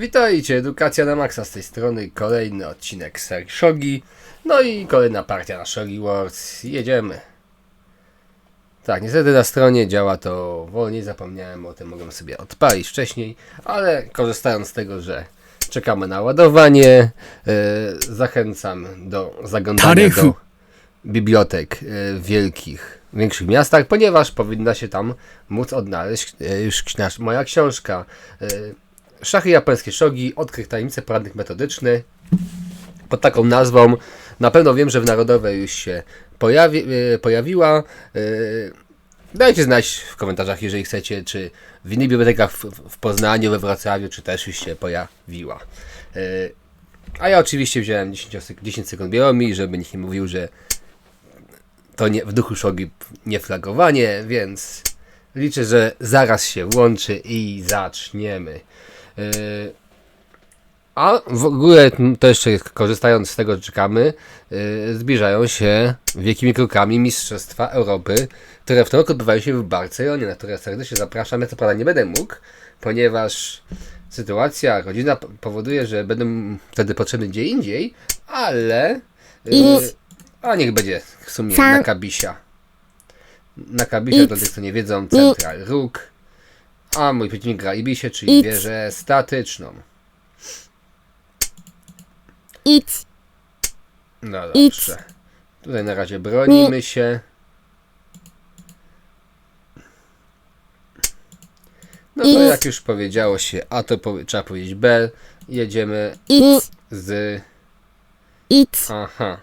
Witajcie, Edukacja na Maxa z tej strony, kolejny odcinek serii Shogi, no i kolejna partia na Shogi Wars, jedziemy. Tak, niestety na stronie działa to wolniej, zapomniałem o tym, mogłem sobie odpalić wcześniej, ale korzystając z tego, że czekamy na ładowanie, e, zachęcam do zaglądania do bibliotek w wielkich, większych miastach, ponieważ powinna się tam móc odnaleźć e, już moja książka e, Szachy japońskie shogi, odkryć tajemnice poradnik metodyczny. Pod taką nazwą. Na pewno wiem, że w Narodowej już się pojawi, e, pojawiła. E, Dajcie znać w komentarzach, jeżeli chcecie, czy w innych bibliotekach w, w Poznaniu, we Wrocławiu, czy też już się pojawiła. E, A ja oczywiście wziąłem 10, sek- 10 sekund żeby nikt nie mówił, że to nie, w duchu shogi nie flagowanie, więc liczę, że zaraz się włączy i zaczniemy. A w ogóle to jeszcze korzystając z tego, czekamy, yy, zbliżają się wielkimi krokami Mistrzostwa Europy, które w tym roku odbywają się w Barcelonie, na które serdecznie zapraszam. Ja co prawda nie będę mógł, ponieważ sytuacja rodzina powoduje, że będę wtedy potrzebny gdzie indziej, ale yy, a niech będzie w sumie na Kabisia. Na Kabisia, dla tych co nie wiedzą, Central Róg. A mój przeciwnik gra Ibisie, czyli Idź. wieżę statyczną. idź, No dobrze. Tutaj na razie bronimy się. No to jak już powiedziało się A, to powie, trzeba powiedzieć B. Jedziemy z... idź, Aha.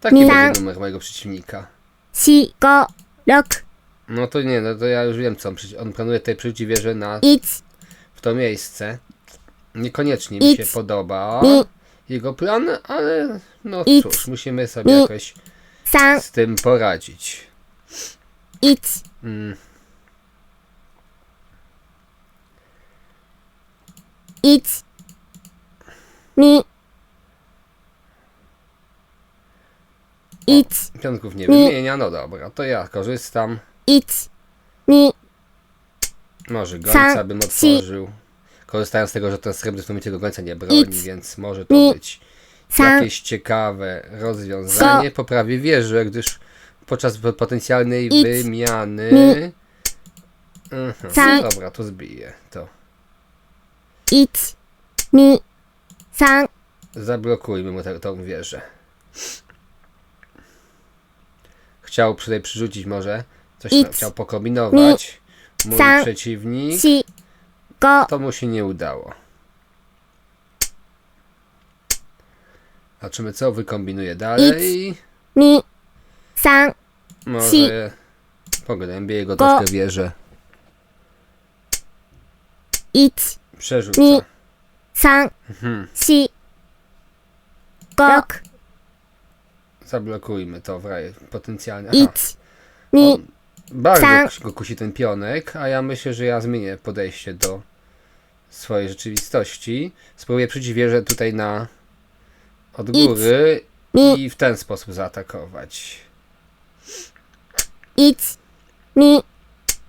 Taki Nie. będzie numer mojego przeciwnika. si, go, rok, No to nie, no to ja już wiem co on, on planuje tutaj przerzucić wieżę na, idź, w to miejsce. Niekoniecznie mi się Idź. podoba jego plan, ale no Idź. cóż, musimy sobie jakoś san, z tym poradzić. idź, Mm. idź, ni, idź, Pionków Nie. wymienia, no dobra, to ja korzystam. Idź, ni, Może Sam- gońca bym otworzył. Korzystając z tego, że ten srebrny w momencie nie broni, Idź. więc może to Nie. być jakieś ciekawe rozwiązanie. Poprawię wieżę, gdyż podczas po- potencjalnej Idź. wymiany... Mhm. Sam- Dobra, to zbiję. To idź, ni, san, zablokujmy mu tę tą wieżę. Chciał tutaj przyrzucić może, coś tam chciał pokombinować. Mój przeciwnik. To mu się nie udało. Zobaczymy co wykombinuje dalej. ni, san, Może pogłębię jego Go. troszkę wieżę. idź, Przerzuca. ni, san, Mhm. si, go, rok, Zablokujmy to w potencjalnie. Idź, On bardzo Sam- go kusi ten pionek, a ja myślę, że ja zmienię podejście do swojej rzeczywistości. Spróbuję przyjść wieżę tutaj na od góry i w ten sposób zaatakować. idź, ni,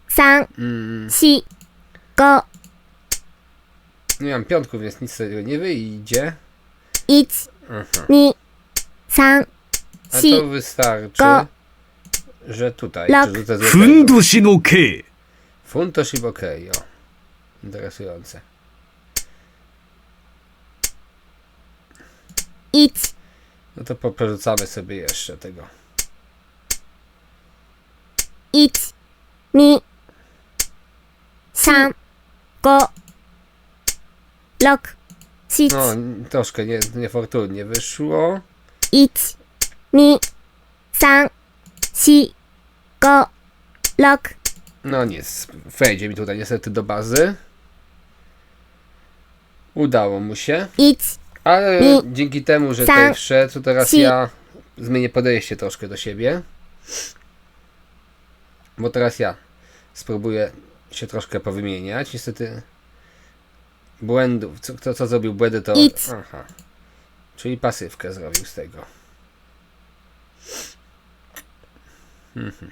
san, Mm. si, go, Nie mam piątków, więc nic z tego nie wyjdzie. idź, Aha. ni, san, A si, to wystarczy, Go że tutaj Lok. przerzucę z ふん jednego.どしの刑 Funtoshib ok, o. Interesujące. idź, No to poprzerzucamy sobie jeszcze tego. idź, ni, san, go, rok, si, No, n- troszkę nie, niefortunnie wyszło. idź, ni, san, si, go, rok, No nic, wejdzie mi tutaj niestety do bazy. Udało mu się, idź, ale Nie. dzięki temu, że tutaj wszedł, to teraz si. ja zmienię podejście troszkę do siebie. Bo teraz ja spróbuję się troszkę powymieniać. Niestety błędów, co, kto co zrobił błędy to... Idź. Aha. Czyli pasywkę zrobił z tego. Mhm.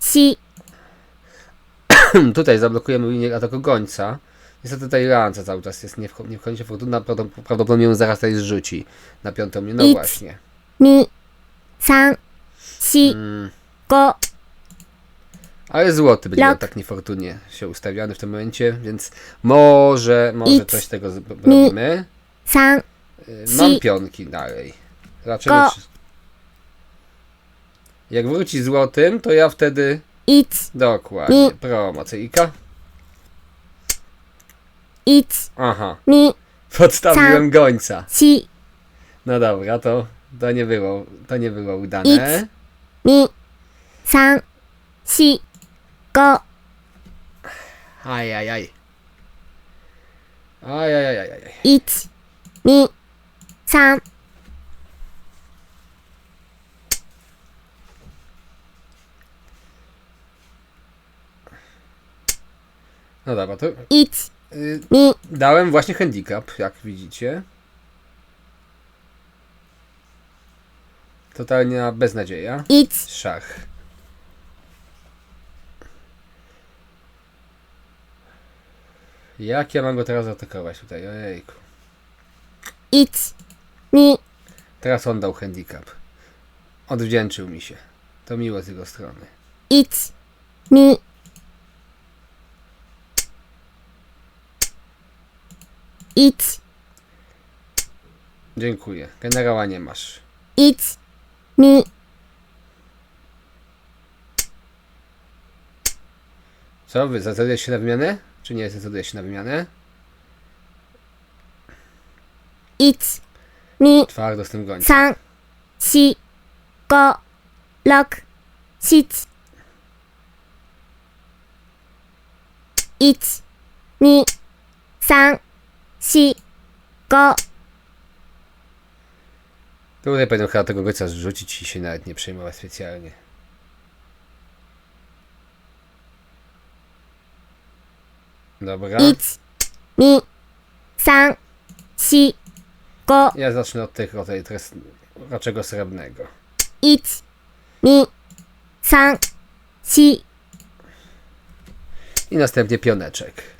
4、Tutaj zablokujemy linię ataku gońca. Niestety tutaj lanca cały czas jest nie w, nie w fortuna, prawdopodobnie ją zaraz tutaj zrzuci na piątą mnie. No Idź. właśnie. 2、3、4、Mm, 5、ale złoty będzie Lok. tak niefortunnie się ustawiany w tym momencie, więc może, może Idź. coś tego z- robimy. 3、Y, Si. Mam pionki dalej. Dlaczego? Ko. Jak wróci złotym, to ja wtedy 1、dokładnie. Nie. Promocyjka. 1、Aha. 2、Podstawiłem gońca. 4、No dobra, to, to nie było, to nie było udane. 2、3、4、5、Ajajaj. Ajajajajaj. 1、2、3、No dobra, to 1、y, 2、dałem właśnie handicap, jak widzicie. Totalnie beznadzieja. 1、Szach. Jak ja mam go teraz atakować tutaj? Ojejku. 1、2、Teraz on dał handicap. Odwdzięczył mi się. To miło z jego strony. 1、2、1、Dziękuję. Generała nie masz. 1、2、Co, wy zdecydujesz się na wymianę? Czy nie zdecydujesz się na wymianę? 1、2、Twardo z tym gońcem. 3、4、5、6、7、1、2、3、4、5、Tutaj będę chyba tego gońca zrzucić i się nawet nie przejmować specjalnie. Dobra. 1、2、3、4、5、Ja zacznę od tych tutaj teraz raczego srebrnego. 1、2、3、4、I następnie pioneczek.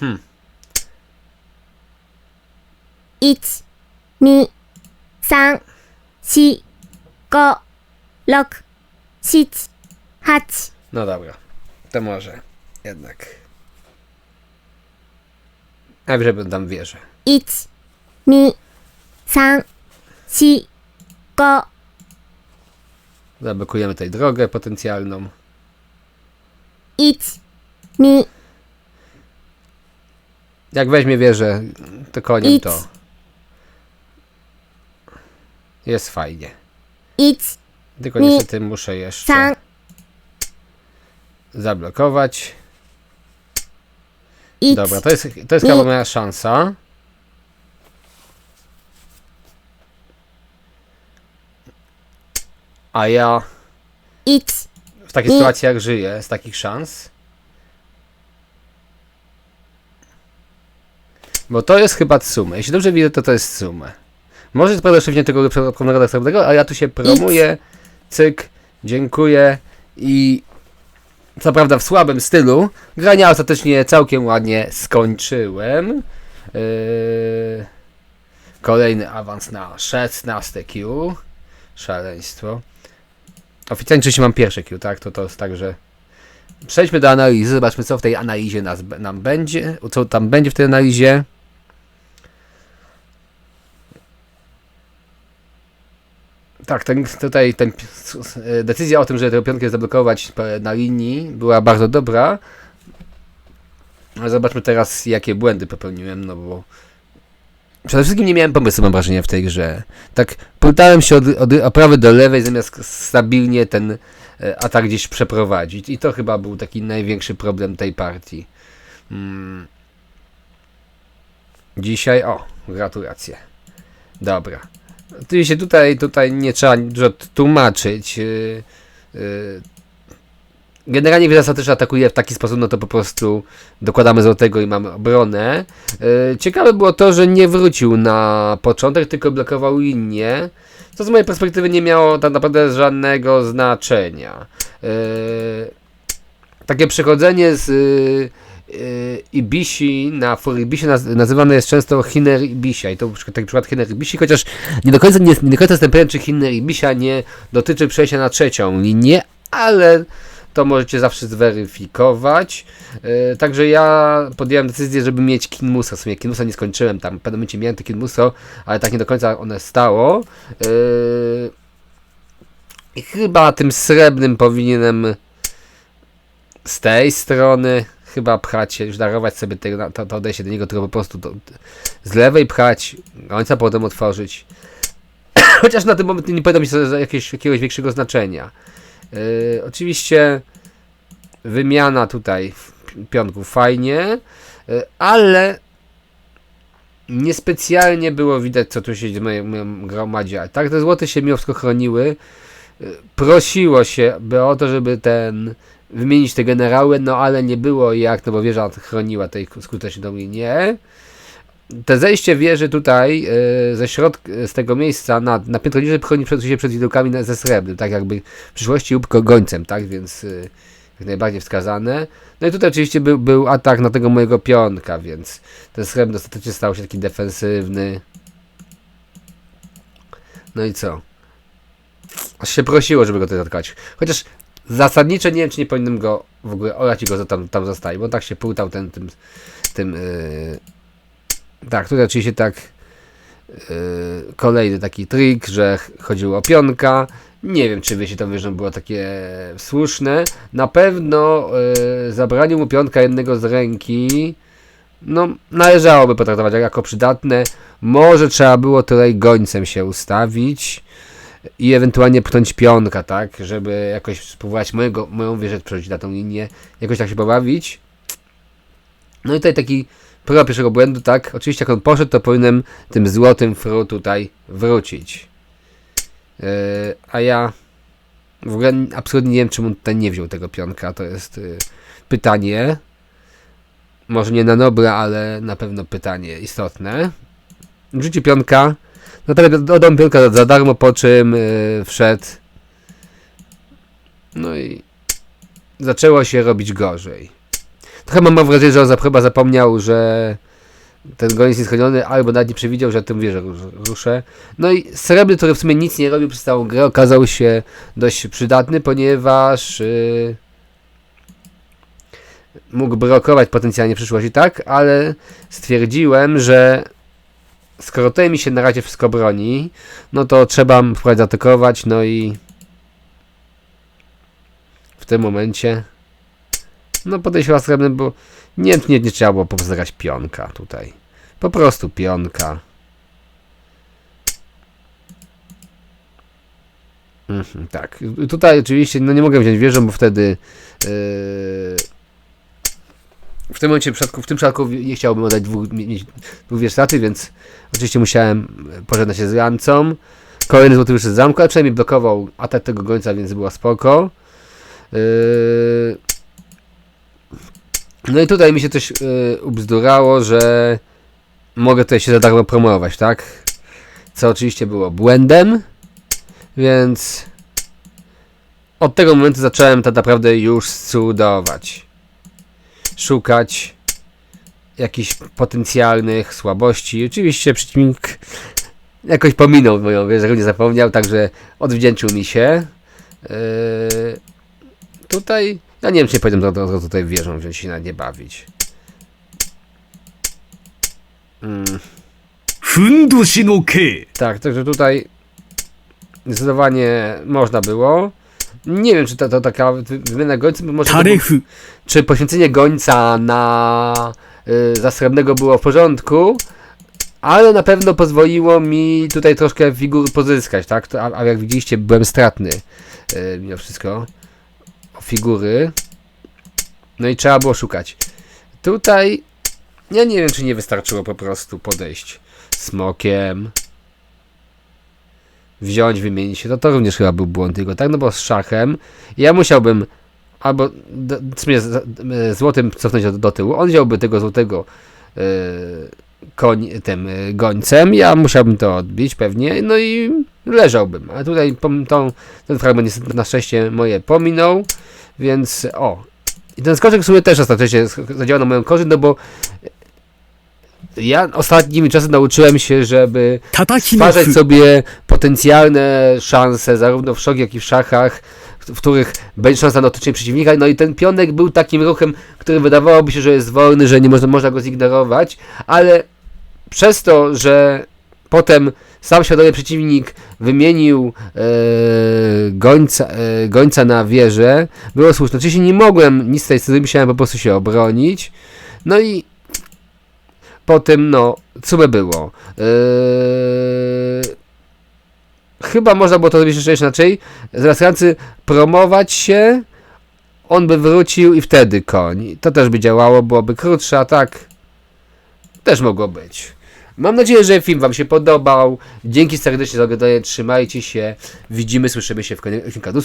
Hmm. 1、2、3、4、5、6、7、8、No dobra. To może jednak. Najwyżej będę tam wieżę. 1、2、3、4、5、Zablokujemy tutaj drogę potencjalną. 1、2、Jak weźmie wieżę, to koniem Idź. to jest fajnie. 1、Tylko Nie. niestety muszę jeszcze 3、zablokować. 1、Dobra, to jest, to jest Nie. chyba moja szansa. A ja 1 w takich I- sytuacjach żyje z takich szans. Bo to jest chyba Tsume. Jeśli dobrze widzę, to to jest Tsume. Może jest prawda szefnie tego prawnego tego, ale ja tu się promuję. Cyk, dziękuję i co prawda w słabym stylu, grania ostatecznie całkiem ładnie skończyłem. Yy, kolejny awans na 16 Q. Szaleństwo. Oficjalnie oczywiście mam pierwsze Q, tak? To to jest tak, że przejdźmy do analizy, zobaczmy co w tej analizie nas, nam będzie, co tam będzie w tej analizie. Tak, ten, tutaj ten, decyzja o tym, że tę piątkę zablokować na linii była bardzo dobra. Ale zobaczmy teraz, jakie błędy popełniłem, no bo przede wszystkim nie miałem pomysłu, mam wrażenie, w tej grze. Tak pytałem się od, od do lewej, zamiast stabilnie ten e, atak gdzieś przeprowadzić. I to chyba był taki największy problem tej partii. Mm. Dzisiaj, o, gratulacje. Dobra. Oczywiście tutaj, tutaj nie trzeba dużo tłumaczyć. Yy, yy. Generalnie Wiedza też atakuje w taki sposób, no to po prostu dokładamy złotego i mamy obronę. Yy, ciekawe było to, że nie wrócił na początek, tylko blokował linię. Co z mojej perspektywy nie miało tak naprawdę żadnego znaczenia. Takie przechodzenie z Ibishi na Furibishi naz nazywane jest często Hiner Ibisia i to taki przykład Hiner Ibishi, chociaż nie do końca, nie, nie do końca jestem pewien, czy Hiner Ibisia nie dotyczy przejścia na trzecią linię, ale to możecie zawsze zweryfikować. Yy, także ja podjąłem decyzję, żeby mieć Kinmusa. W sumie Kinmusa nie skończyłem tam. W pewnym momencie miałem to Kinmuso, ale tak nie do końca one stało. Yy, I chyba tym srebrnym powinienem z tej strony chyba pchać się, już darować sobie tego, to, to odejście do niego, tylko po prostu z lewej pchać, końca potem otworzyć. Chociaż na tym moment nie powinno mieć jakiegoś, jakiegoś większego znaczenia. Yy, oczywiście wymiana tutaj pi- pionków fajnie, yy, ale niespecjalnie było widać, co tu się gromadzie. Tak, te złote się mimo wszystko chroniły. Yy, Prosiło się by o to, żeby ten wymienić te generały, no ale nie było jak, no bo wieża chroniła tej skuteczną linię. Te zejście wieży tutaj yy, ze środka, z tego miejsca na, na piętro niżej chroni przed się przed widokami na- ze srebrnym, tak jakby w przyszłości łupko gońcem, tak, więc yy, jak najbardziej wskazane. No i tutaj oczywiście był, był atak na tego mojego pionka, więc ten srebrny ostatecznie stał się taki defensywny. No i co? Aż się prosiło, żeby go tutaj zatkać. Chociaż zasadniczo nie wiem, czy nie powinienem go w ogóle olać i go tam, tam zostawić, bo tak się płutał ten, tym, tym yy... tak, tutaj oczywiście tak yy, kolejny taki trik, że ch- chodziło o pionka, nie wiem, czy wyjście tą wieżą było takie słuszne, na pewno yy, zabranie mu pionka jednego z ręki no, należałoby potraktować jak- jako przydatne, może trzeba było tutaj gońcem się ustawić, i ewentualnie pchnąć pionka, tak, żeby jakoś spróbować mojego, moją wieżę przechodzić na tą linię, jakoś tak się pobawić. No i tutaj taki próba pierwszego błędu, tak, oczywiście jak on poszedł, to powinienem tym złotym fru tutaj wrócić. Yy, a ja w ogóle absolutnie nie wiem, czemu tutaj nie wziął tego pionka, to jest yy, pytanie. Może nie na Nobla, ale na pewno pytanie istotne. W życiu pionka no tak, dodam piłkę za- darmo, po czym yy, wszedł. No i zaczęło się robić gorzej. Trochę mam wrażenie, że on chyba zapomniał, że ten goniec jest schroniony, albo nawet nie przewidział, że tym wieżę rusz- ruszę. No i srebrny, który w sumie nic nie robił przez całą grę, okazał się dość przydatny, ponieważ yy, mógł blokować potencjalnie w przyszłości, tak, ale stwierdziłem, że skoro tutaj mi się na razie wszystko broni, no to trzeba próbować zaatakować, no i w tym momencie no podejść srebrnym, bo nie, nie, nie trzeba było po prostu pionka tutaj. Po prostu pionka. Mhm, tak. Tutaj oczywiście no nie mogę wziąć wieżą, bo wtedy yy, w tym momencie, w, tym przypadku nie chciałbym oddać dwóch, mieć dwóch więc oczywiście musiałem pożegnać się z Jancą. Kolejny złoty wyszedł z zamku, ale przynajmniej blokował atak tego gońca, więc było spoko. Yy... No i tutaj mi się coś yy, ubzdurało, że mogę tutaj się za darmo promować, tak? Co oczywiście było błędem, więc od tego momentu zacząłem tak naprawdę już cudować szukać jakichś potencjalnych słabości. Oczywiście przeciwnik jakoś pominął moją wiesz, nie zapomniał, także odwdzięczył mi się. Yy, tutaj, ja nie wiem, czy nie powiedziałem, co, tutaj wierzą, wziąć się na nie bawić. Mm. Tak, także tutaj zdecydowanie można było. Nie wiem, czy to, to taka wymiana gońcy, może. Taryfy. Czy poświęcenie gońca na y, było w porządku, ale na pewno pozwoliło mi tutaj troszkę figur pozyskać, tak? To, a, a, jak widzieliście, byłem stratny y, mimo wszystko. Figury. No i trzeba było szukać. Tutaj. Ja nie wiem, czy nie wystarczyło po prostu podejść smokiem. Wziąć, wymienić się. To, to również chyba był błąd jego, tak? No bo z szachem ja musiałbym albo w sumie złotym cofnąć do, do tyłu. On wziąłby tego złotego yy, koń, tym yy, gońcem. Ja musiałbym to odbić pewnie. No i leżałbym. A tutaj tą, ten fragment niestety na szczęście moje pominął. Więc o. I ten skoczek w sumie też ostatecznie zadziałał na moją korzyść, no bo ja ostatnim czasem nauczyłem się, żeby stwarzać sobie potencjalne szanse, zarówno w szach, jak i w szachach, w których będzie szansa na otoczenie przeciwnika. No i ten pionek był takim ruchem, który wydawałoby się, że jest wolny, że nie można, można go zignorować, ale przez to, że potem sam świadomy przeciwnik wymienił e, gońca, e, gońca na wieżę, było słuszne. Oczywiście nie mogłem nic z tej strony, musiałem po prostu się obronić. No i po tym, no, co by było? Eee, chyba można było to zrobić jeszcze inaczej. Zamiast Francy promować się, on by wrócił i wtedy koń. To też by działało, byłoby krótsze, a tak też mogło być. Mam nadzieję, że film Wam się podobał. Dzięki serdecznie za oglądanie. Trzymajcie się. Widzimy, słyszymy się w kolejnych odcinkach. Do.